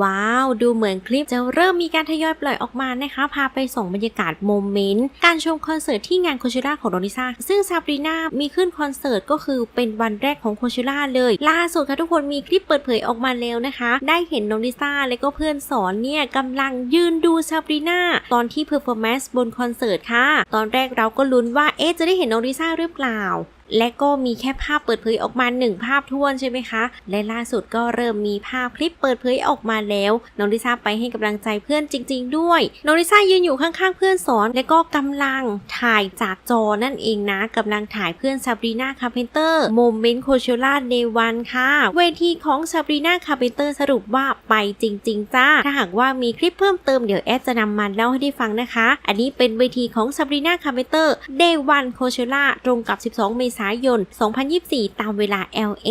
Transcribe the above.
ว้าว ดูเหมือนคลิปจะเริ่มมีการทยอยปล่อยออกมานะคะ พาไปส่งบรรยากาศโมเมนต์ การชมคอนเสิร์ตที่งานโคเชล่าของโดนิซ่า ซึ่งซาบรีนามีขึ้นคอนเสิร์ตก็คือเป็นวันแรกของโคเชล่าเลย ล่าสุดค่ะทุกคนมีคลิปเปิดเผยออกมาแล้วนะคะ ได้เห็นโดนิซ่าและก็เพื่อนสอนเนี่ยกำลังยืนดูซาบรีนาตอนที่เพอร์ฟอร์แมนซ์บนคอนเสิร์ตค่ะ ตอนแรกเราก็ลุ้นว่าเอ๊จะได้เห็นโดนิซ่าหรือเปล่า และก็มีแค่ภาพเปิดเผยออกมาหนึ่งภาพท้วนใช่ไหมคะ และล่าสุดก็เริ่มมีภาพคลิปเปิดเผยออกมาแล้วน้องลิซ่าไปให้กำลังใจเพื่อนจริง ๆ ด้วยน้องลิซ่ายืนอยู่ข้างๆเพื่อนสอน และก็กำลังถ่ายจากจอนั่นเองนะกำลังถ่ายเพื่อนซาบรีนาคาเพนเตอร์โมเมนต์โคเชล่าในวันค่ะ เวทีของซาบรีนาคาเพนเตอร์สรุปว่าไปจริง ๆ จ้า ถ้าหากว่ามีคลิปเพิ่มเติมเดี๋ยวแอดจะนำมาเล่าให้ได้ฟังนะคะ อันนี้เป็นเวทีของซาบรีนาคาเพนเตอร์เดวันโคเชล่าตรงกับ 12 เมษายน 2024 ตามเวลา LA